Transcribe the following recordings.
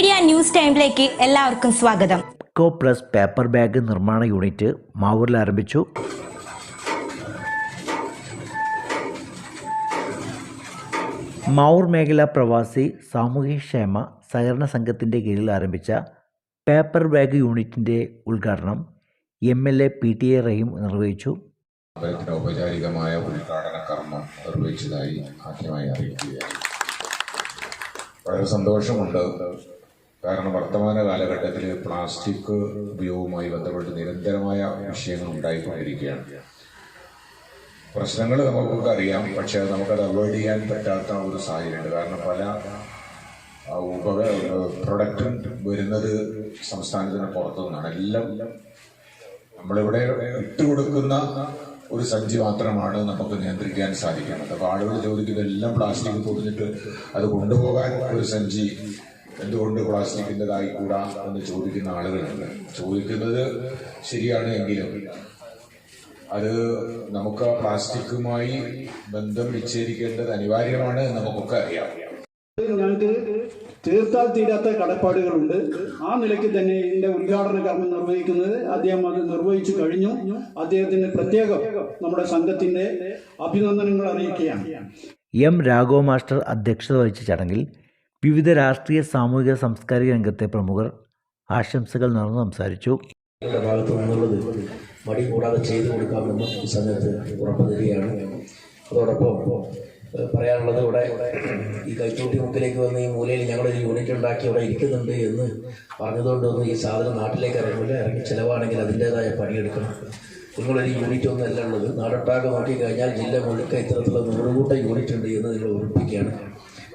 Media news ടൈമിലേക്ക് എല്ലാവർക്കും സ്വാഗതം. കോ പ്ലസ് പേപ്പർ ബാഗ് നിർമ്മാണ യൂണിറ്റ് മാവൂരിൽ ആരംഭിച്ചു. മാവൂർ മേഖല പ്രവാസി സാമൂഹ്യക്ഷേമ സഹകരണ സംഘത്തിന്റെ കീഴിൽ ആരംഭിച്ച പേപ്പർ ബാഗ് യൂണിറ്റിന്റെ ഉദ്ഘാടനം M L A P T A Rahim നിർവഹിച്ചു. ഔപചാരികമായ ഉദ്ഘാടന കർമ്മം നിർവഹിച്ചതായി ആദ്യമായി അറിയിക്കുകയാണ്. വളരെ സന്തോഷമുണ്ട് കാരണം വർത്തമാന കാലഘട്ടത്തിൽ പ്ലാസ്റ്റിക് ഉപയോഗവുമായി ബന്ധപ്പെട്ട് നിരന്തരമായ വിഷയങ്ങൾ ഉണ്ടായിക്കൊണ്ടിരിക്കുകയാണ്. പ്രശ്നങ്ങൾ നമുക്കൊക്കെ അറിയാം. പക്ഷേ നമുക്കത് അവോയ്ഡ് ചെയ്യാൻ പറ്റാത്ത ഒരു സാഹചര്യമുണ്ട്. കാരണം പല ഉപക പ്രൊഡക്റ്റും വരുന്നത് സംസ്ഥാനത്തിന് പുറത്തു നിന്നാണ് എല്ലാം നമ്മളിവിടെ ഇട്ടുകൊടുക്കുന്ന ഒരു സഞ്ചി മാത്രമാണ് നമുക്ക് നിയന്ത്രിക്കാൻ സാധിക്കുന്നത്. അപ്പോൾ ആളുകൾ ചോദിക്കുന്നത് എല്ലാം പ്ലാസ്റ്റിക് പൊതിഞ്ഞിട്ട് അത് കൊണ്ടുപോകാൻ ഒരു സഞ്ചി എന്തുകൊണ്ട് പ്ലാസ്റ്റിക്കിന്റെതായി കൂടാ എന്ന് ചോദിക്കുന്ന ആളുകളുണ്ട്. ചോദിക്കുന്നത് ശരിയാണ് എങ്കിലും അത് നമുക്ക് ആ പ്ലാസ്റ്റിക്കുമായി ബന്ധം വിച്ഛേദിക്കേണ്ടത് അനിവാര്യമാണ് എന്ന് നമുക്കൊക്കെ അറിയാം. ഞങ്ങൾക്ക് തീർത്താൽ തീരാത്ത കടപ്പാടുകളുണ്ട്. ആ നിലയ്ക്ക് തന്നെ ഇതിന്റെ ഉദ്ഘാടന കർമ്മം നിർവഹിക്കുന്നത് അദ്ദേഹം അത് നിർവഹിച്ചു കഴിഞ്ഞു. അദ്ദേഹത്തിന് പ്രത്യേകം നമ്മുടെ സംഘത്തിന്റെ അഭിനന്ദനങ്ങൾ അറിയിക്കുകയാണ്. എം രാഘവ മാസ്റ്റർ അധ്യക്ഷത വഹിച്ച ചടങ്ങിൽ വിവിധ രാഷ്ട്രീയ സാമൂഹിക സാംസ്കാരിക രംഗത്തെ പ്രമുഖർ ആശംസകൾ നടന്നു സംസാരിച്ചു. ഭാഗത്തു നിന്നുള്ളത് മടി കൂടാതെ ചെയ്തു കൊടുക്കാമെന്ന് ഈ സമയത്ത് ഉറപ്പ് തരികയാണ് അതോടൊപ്പം പറയാനുള്ളത് ഇവിടെ ഈ കൈത്തോട്ടി മുക്കിലേക്ക് വന്ന് ഈ മൂലയിൽ ഞങ്ങളൊരു യൂണിറ്റ് ഉണ്ടാക്കി അവിടെ ഇരിക്കുന്നുണ്ട് എന്ന് പറഞ്ഞതുകൊണ്ടൊന്നും ഈ സാധനം നാട്ടിലേക്ക് ഇറങ്ങില്ല. ഇറങ്ങി ചിലവാണെങ്കിൽ അതിന്റെതായ പണിയെടുക്കണം. നിങ്ങളൊരു യൂണിറ്റ് ഒന്നും അല്ല ഉള്ളത്. നാടൊട്ടാകെ നോക്കിക്കഴിഞ്ഞാൽ ജില്ല മുഴുക്ക ഇത്തരത്തിലുള്ള നൂറുകൂട്ടം യൂണിറ്റ് ഉണ്ട് എന്ന് നിങ്ങൾ ഓർമ്മിപ്പിക്കുകയാണ്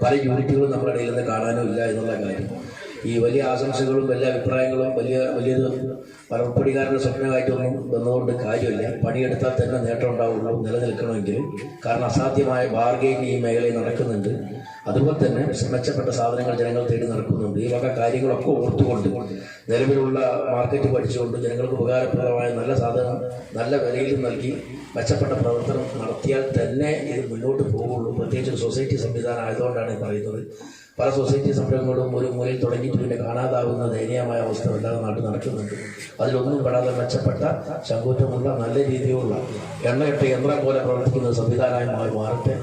പല യൂണിറ്റുകളും നമ്മുടെ ഇടയിൽ നിന്ന് കാണാനും ഇല്ല എന്നുള്ള കാര്യം. ഈ വലിയ ആശംസകളും വലിയ അഭിപ്രായങ്ങളും വലിയ വലിയൊരു മറുപടിക്കാരുടെ സ്വപ്നമായിട്ടൊന്നും വന്നുകൊണ്ട് കാര്യമില്ല. പണിയെടുത്താൽ തന്നെ നേട്ടം ഉണ്ടാവുള്ളൂ നിലനിൽക്കണമെങ്കിൽ. കാരണം അസാധ്യമായ ബാർഗെയിൻ ഈ മേഖലയിൽ നടക്കുന്നുണ്ട്. അതുപോലെ തന്നെ മെച്ചപ്പെട്ട സാധനങ്ങൾ ജനങ്ങൾ തേടി നടക്കുന്നുണ്ട്. ഈ വക കാര്യങ്ങളൊക്കെ ഓർത്തുകൊണ്ട് നിലവിലുള്ള മാർക്കറ്റ് പഠിച്ചുകൊണ്ട് ജനങ്ങൾക്ക് ഉപകാരപ്രദമായ നല്ല സാധനം നല്ല വിലയിലും നൽകി മെച്ചപ്പെട്ട പ്രവർത്തനം നടത്തിയാൽ തന്നെ ഇത് മുന്നോട്ട് പോകുള്ളൂ. പ്രത്യേകിച്ച് സൊസൈറ്റി സംവിധാനം ആയതുകൊണ്ടാണ് പറയുന്നത്. പല സൊസൈറ്റി സംരംഭങ്ങളും ഒരു മൂലയിൽ തുടങ്ങിയിട്ട് പിന്നെ കാണാതാവുന്ന ദയനീയമായ അവസ്ഥ വല്ലാതെ നാട്ടിൽ നടക്കുന്നുണ്ട്. അതിലൊന്നും പെടാതെ മെച്ചപ്പെട്ട ശങ്കൂറ്റമുള്ള നല്ല രീതിയിലുള്ള എണ്ണയിട്ട യന്ത്രം പോലെ പ്രവർത്തിക്കുന്ന സംവിധാനമായി മാറി മാറട്ടെ.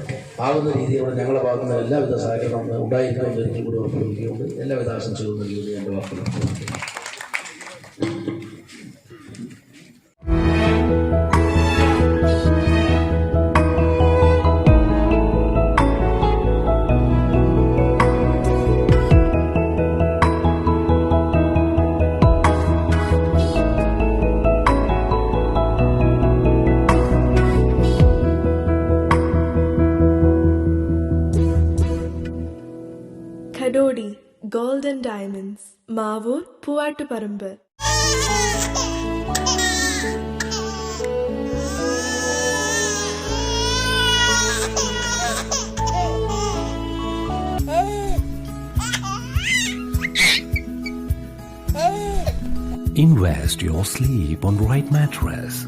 ആകുന്ന രീതിയിലുള്ള ഞങ്ങളുടെ ഭാഗത്തു നിന്ന് എല്ലാവിധ സഹകരണം ഉണ്ടായിരിക്കുമെന്ന് ഒരിക്കൽ കൂടി ഉറപ്പുവയ്ക്കുന്നുണ്ട് എല്ലാവിധ ആശംസകളും നൽകിയത് എന്റെ വാക്കുകൾ ഖഡോഡി golden diamonds Mavoor Poovattuparamba Invest your sleep on right mattress.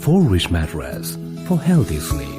For rich mattress for healthy sleep.